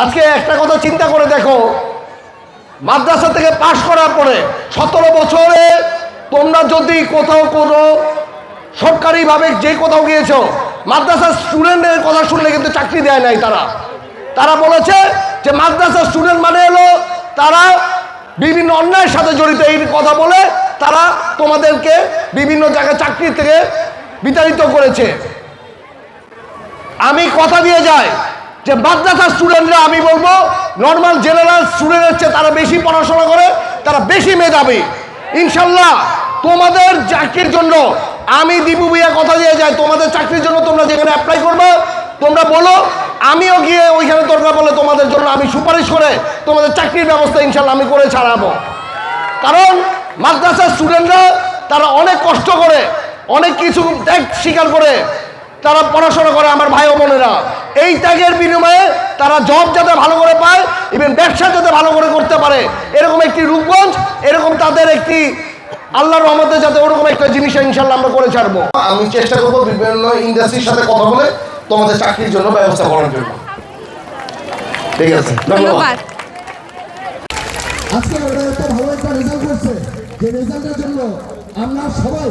আজকে একটা কথা চিন্তা করে দেখো। মাদ্রাসা থেকে পাশ করার পরে সতেরো বছরে তোমরা যদি কোথাও কোনো সরকারিভাবে যে কোথাও গিয়েছো মাদ্রাসার স্টুডেন্টের কথা শুনলে কিন্তু চাকরি দেয় নাই তারা। তারা বলেছে যে মাদ্রাসার স্টুডেন্ট মানে এলো তারা বিভিন্ন অন্যায়ের সাথে জড়িত। এই কথা বলে তারা তোমাদেরকে বিভিন্ন জায়গায় চাকরি থেকে বিতাড়িত করেছে। আমি কথা দিয়ে যাই। যে মাদ্রাসার স্টুডেন্টরা আমি বলব নর্মাল জেনারেল স্টুডেন্টের চেয়ে তারা বেশি পড়াশোনা করে, তারা বেশি মেধাবী। ইনশাল্লাহ, তোমাদের চাকরির জন্য, আমি দীপু ভাইয়া কথা দিয়ে যাই, তোমাদের চাকরির জন্য তোমরা যেখানে অ্যাপ্লাই করবে, তোমরা বলো, আমিও গিয়ে ওইখানে দরকার বলে তোমাদের জন্য আমি সুপারিশ করে তোমাদের চাকরির ব্যবস্থা ইনশাল্লাহ আমি করে ছাড়াবো। কারণ, মাদ্রাসার স্টুডেন্টরা তারা অনেক কষ্ট করে, অনেক কিছু ত্যাগ স্বীকার করে, তারা পড়াশোনা করে আমার ভাই বোনেরা। এই ত্যাগের বিনিময়ে তারা জব যাতে ভালো করে পায় ইভেন ব্যবসা যাতে ভালো করে করতে পারে। এরকম একটি রূপগঞ্জ এরকম তাদের একটি আল্লাহর রহমতে যাতে ওরকম একটা জিনিস ইনশাল্লাহ আমরা করে ছাড়বো। আমি চেষ্টা করব বিভিন্ন ইন্ডাস্ট্রির সাথে কথা বলে তোমাদের চাকরির জন্য ব্যবস্থা করার জন্য। ঠিক আছে ধন্যবাদ। আজকে ওরা একটা ভালো একটা রেজাল্ট করছে যে রেজাল্টের জন্য আমরা সবাই